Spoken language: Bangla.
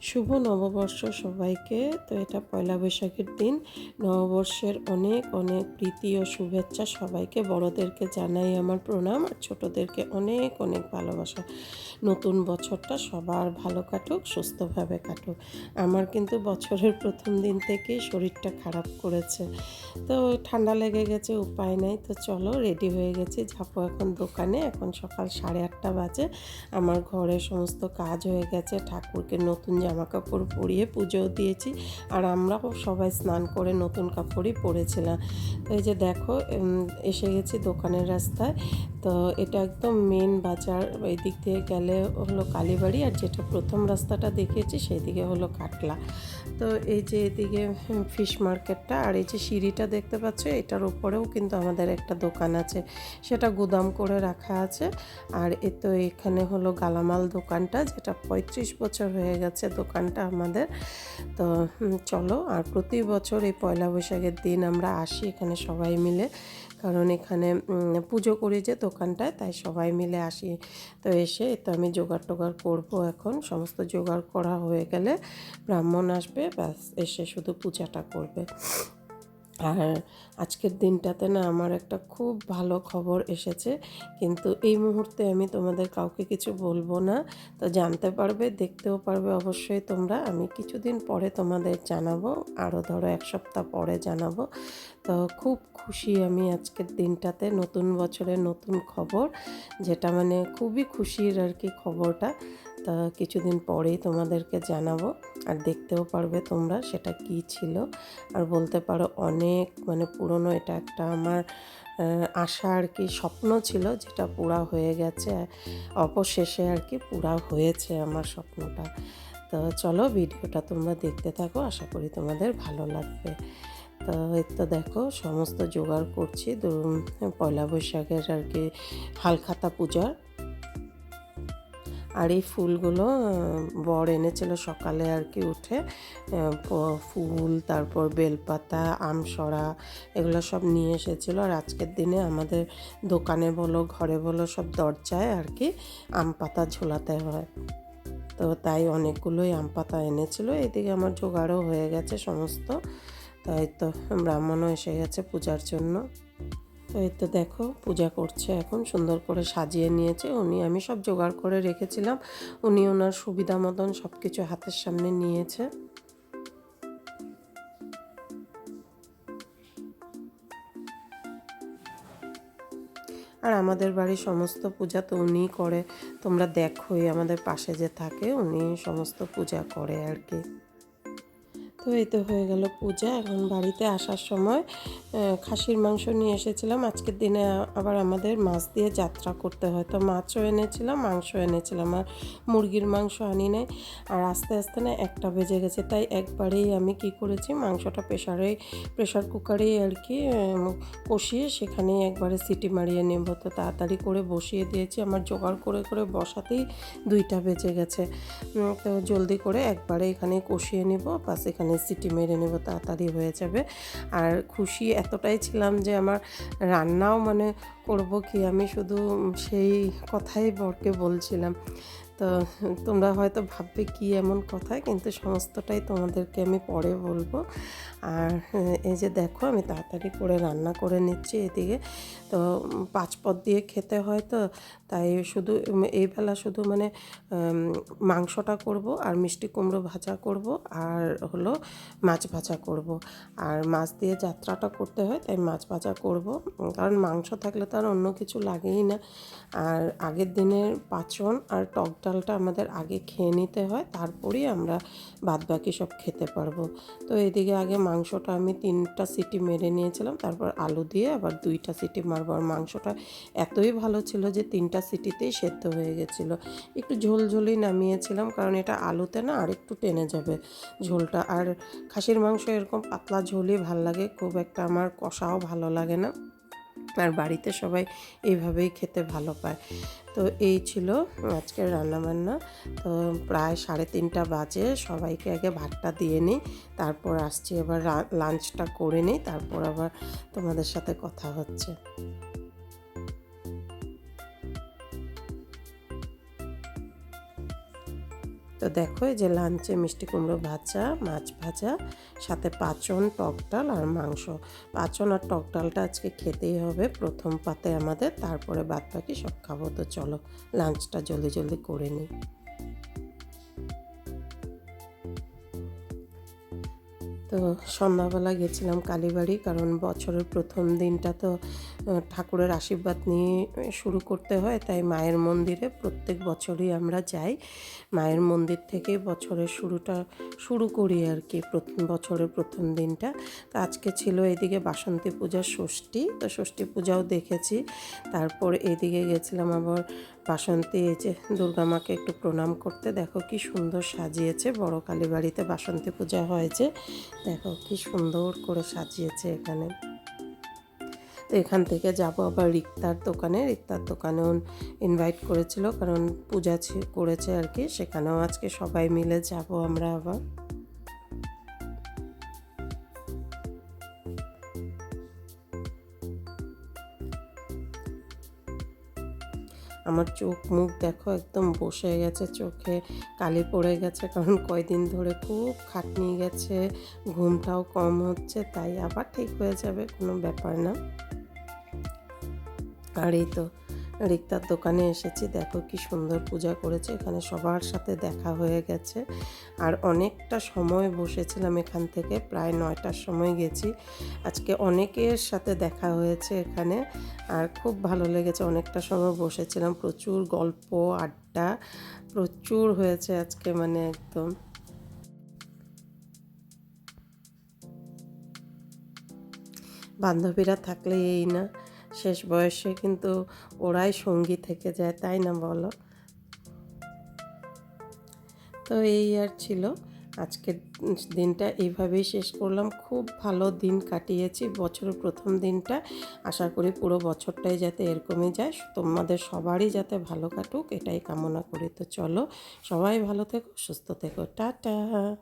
শুভ নববর্ষ সবাইকে। তো এটা পয়লা বৈশাখের দিন। নববর্ষের অনেক অনেক প্রীতি ও শুভেচ্ছা সবাইকে, বড়দেরকে জানাই আমার প্রণাম আর ছোটোদেরকে অনেক অনেক ভালোবাসা। নতুন বছরটা সবার ভালো কাটুক, সুস্থভাবে কাটুক। আমার কিন্তু বছরের প্রথম দিন থেকেই শরীরটা খারাপ করেছে। তো ঠান্ডা লেগে গেছে, উপায় নাই। তো চলো রেডি হয়ে গেছি। ঝাপো এখন দোকানে, এখন সকাল সাড়ে আটটা বাজে। আমার ঘরে সমস্ত কাজ হয়ে গেছে। ঠাকুরকে নতুন জামা কাপড় পরিয়ে পুজোও দিয়েছি। আর আমরাও সবাই স্নান করে নতুন কাপড়ই পরেছিলাম। তো এই যে দেখো এসে গেছি দোকানের রাস্তায়। তো এটা একদম মেন বাজার। এই দিক দিয়ে গেলে হলো কালীবাড়ি আর যেটা প্রথম রাস্তাটা দেখিয়েছি সেই দিকে হলো কাটলা। তো এই যে এদিকে ফিশ মার্কেটটা আর এই যে সিঁড়িটা দেখতে পাচ্ছ, এটার উপরেও কিন্তু আমাদের একটা দোকান আছে। সেটা গুদাম করে রাখা আছে। আর এ তো এখানে হলো গালামাল দোকানটা, যেটা পঁয়ত্রিশ বছর হয়ে গেছে দোকানটা আমাদের। তো চলো, আর প্রতি বছর এই পয়লা বৈশাখের দিন আমরা আসি এখানে সবাই মিলে। কারণ এখানে পুজো করি যে দোকানটায়, তাই সবাই মিলে আসি। তো এসে তো আমি জোগাড় টোগাড় করব এখন। সমস্ত জোগাড় করা হয়ে গেলে ব্রাহ্মণ আসবে, ব্যাস, এসে শুধু পূজাটা করবে। আর আজকের দিনটাতে না আমার একটা খুব ভালো খবর এসেছে। কিন্তু এই মুহূর্তে আমি তোমাদের কাউকে কিছু বলব না। তো জানতে পারবে, দেখতেও পারবে অবশ্যই তোমরা। আমি কিছুদিন পরে তোমাদের জানাব আরও ধরো এক সপ্তাহ পরে জানাব। তো খুব খুশি আমি আজকের দিনটাতে নতুন বছরের নতুন খবর, যেটা মানে খুবই খুশির আর কি খবরটা। তা কিছুদিন পরেই তোমাদেরকে জানাব আর দেখতেও পারবে তোমরা সেটা কি ছিল। আর বলতে পারো অনেক মানে পুরনো এটা একটা আমার আশা আর কি স্বপ্ন ছিল যেটা পুরা হয়ে গেছে। অবশেষে আর কি পুরা হয়েছে আমার স্বপ্নটা। তো চলো ভিডিওটা তোমরা দেখতে থাকো, আশা করি তোমাদের ভালো লাগবে। তো তো দেখো সমস্ত জোগাড় করছি। পয়লা বৈশাখের আর কি হালখাতা পূজার। আর এই ফুলগুলো বর এনেছিল সকালে আর কি উঠে ফুল, তারপর বেলপাতা আমসরা এগুলো সব নিয়ে এসেছিল। আর আজকের দিনে আমাদের দোকানে বলো, ঘরে বলো সব দরজায় আর কি আম পাতা ঝোলাতে হয়। তো তাই অনেকগুলোই আম পাতা এনেছিল। এদিকে আমার জোগাড়ও হয়ে গেছে সমস্ত। তাই তো ব্রাহ্মণও এসে গেছে পূজার জন্য। এই তো দেখো, পূজা করছে এখন, সুন্দর করে সাজিয়ে নিয়েছে। উনি, আমি সব জোগাড় করে রেখেছিলাম। উনি ওনার সুবিধা মতন সব কিছু হাতের সামনে নিয়েছে। আর আমাদের বাড়ির সমস্ত পূজা তো উনিই করে। তোমরা দেখোই, আমাদের পাশে যে থাকে, উনি সমস্ত পূজা করে আর কি। তো এই তো হয়ে গেল পূজা। এখন বাড়িতে আসার সময় খাসির মাংস নিয়ে এসেছিলাম। আজকের দিনে আবার আমাদের মাছ দিয়ে যাত্রা করতে হয়। তো মাছও এনেছিলাম মাংস এনেছিলাম। আর মুরগির মাংস আনি নাই। আর আস্তে আস্তে না একটা বেজে গেছে। তাই একবারেই আমি কি করেছি, মাংসটা প্রেশারে প্রেশার কুকারেই আর কি কষিয়ে সেখানেই একবারে সিটি মারিয়ে নেব। তো তাড়াতাড়ি করে বসিয়ে দিয়েছি। আমার জোগাড় করে করে বসাতেই দুইটা বেজে গেছে। তো জলদি করে একবারে এখানে কষিয়ে নেব। বাস এখানে সিটি মেরে নেব, তাড়াতাড়ি হয়ে যাবে। আর খুশি এতটাই ছিলাম যে আমার রান্নাও মানে করব কি আমি, শুধু সেই কথাই বরকে বলছিলাম। তো, তোমরা হয়তো ভাববে কি এমন কথা, কিন্তু সমস্তটাই তোমাদেরকে আমি পরে বলব। আর এই যে দেখো, আমি তাড়াতাড়ি করে রান্না করে নিচ্ছি এদিকে। তো পাঁচ পদ দিয়ে খেতে হয় তো, তাই শুধু এই বেলা শুধু মানে মাংসটা করব আর মিষ্টি কুমড়ো ভাজা করব আর হলো মাছ ভাজা করব। আর মাছ দিয়ে যাত্রাটা করতে হয়, তাই মাছ ভাজা করব। কারণ মাংস থাকলে তো আর অন্য কিছু লাগেই না। আর আগের দিনের পাচন আর টক ডালটা আমাদের আগে খেয়ে নিতে হয়, তারপরেই আমরা বাদ বাকি সব খেতে পারব। তো এদিকে আগে মাংসটা আমি তিনটা সিটি মেরে নিয়েছিলাম, তারপর আলু দিয়ে আবার দুইটা সিটি মারবো। আর মাংসটা এতই ভালো ছিল যে তিনটা সিটিতেই সেদ্ধ হয়ে গেছিল। একটু ঝোল ঝোলই নামিয়েছিলাম, কারণ এটা আলুতে না আর একটু টেনে যাবে ঝোলটা। আর খাসির মাংস এরকম পাতলা ঝোলই ভালো লাগে, খুব একটা আমার কষাও ভালো লাগে না। আর বাড়িতে সবাই এইভাবেই খেতে ভালো পায়। তো এই ছিল আজকের রান্নাবান্না। তো প্রায় সাড়ে তিনটা বাজে, সবাইকে আগে ভাতটা দিয়ে নিই, তারপর আসছি এবার লাঞ্চটা করে নিই, তারপর আবার তোমাদের সাথে কথা হচ্ছে। তো দেখো এই যে লাঞ্চে মিষ্টি কুমড়ো ভাজা, মাছ ভাজা, সাথে পাঁচন, টক ডাল আর মাংস। পাঁচন আর টক ডালটা আজকে খেতেই হবে প্রথম পাতে আমাদের, তারপরে বাদ বাকি সব খাব। তো চলো লাঞ্চটা জলদি জলদি করে নিই। তো সন্ধ্যাবেলা গেছিলাম কালীবাড়ি, কারণ বছরের প্রথম দিনটা তো ঠাকুরের আশীর্বাদ নিয়ে শুরু করতে হয়। তাই মায়ের মন্দিরে প্রত্যেক বছরই আমরা যাই। মায়ের মন্দির থেকে বছরের শুরুটা শুরু করি আর কি, প্রথম বছরের প্রথম দিনটা। তো আজকে ছিল এদিকে বাসন্তী পূজার ষষ্ঠী। তো ষষ্ঠী পূজাও দেখেছি। তারপর এদিকে গেছিলাম আবার বাসন্তী, এই যে দুর্গা মাকে একটু প্রণাম করতে। দেখো কি সুন্দর সাজিয়েছে, বড় কালী বাড়িতে বাসন্তী পূজা হয়েছে। দেখো কি সুন্দর করে সাজিয়েছে এখানে। তো এখান থেকে যাব আবার রিক্তার দোকানে। রিক্তার দোকানেও ইনভাইট করেছিল, কারণ পূজা করেছে আর কি, সেখানেও আজকে সবাই মিলে যাব আমরা আবার। আমার চোখ মুখ দেখো, একদম বসে গেছে চোখে, কালি পড়ে গেছে, কারণ কয়দিন ধরে খুব খাটনি গেছে, ঘুমটাও কম হচ্ছে, তাই আবার ঠিক হয়ে যাবে, কোনো ব্যাপার না। আর এই তো রিক্তার দোকানে এসেছি। দেখো কি সুন্দর পূজা করেছে। এখানে সবার সাথে দেখা হয়ে গেছে। আর অনেকটা সময় বসেছিলাম এখান থেকে, প্রায় নয়টার সময় গেছি। আজকে অনেকের সাথে দেখা হয়েছে এখানে। আর খুব ভালো লেগেছে, অনেকটা সময় বসেছিলাম। প্রচুর গল্প, আড্ডা, প্রচুর হয়েছে আজকে মানে একদম। বান্ধবীরা থাকলে এই না। শেষ বয়সে কিন্তু ওরাই সঙ্গী থেকে যায়, তাই না বলো? তো এই আর ছিল আজকের দিনটা, এইভাবেই শেষ করলাম। খুব ভালো দিন কাটিয়েছি, বছরের প্রথম দিনটা। আশা করি পুরো বছরটাই যাতে এরকমই যায়, তোমাদের সবারই যাতে ভালো কাটুক, এটাই কামনা করি। তো চলো, সবাই ভালো থেকো, সুস্থ থেকো। টাটা!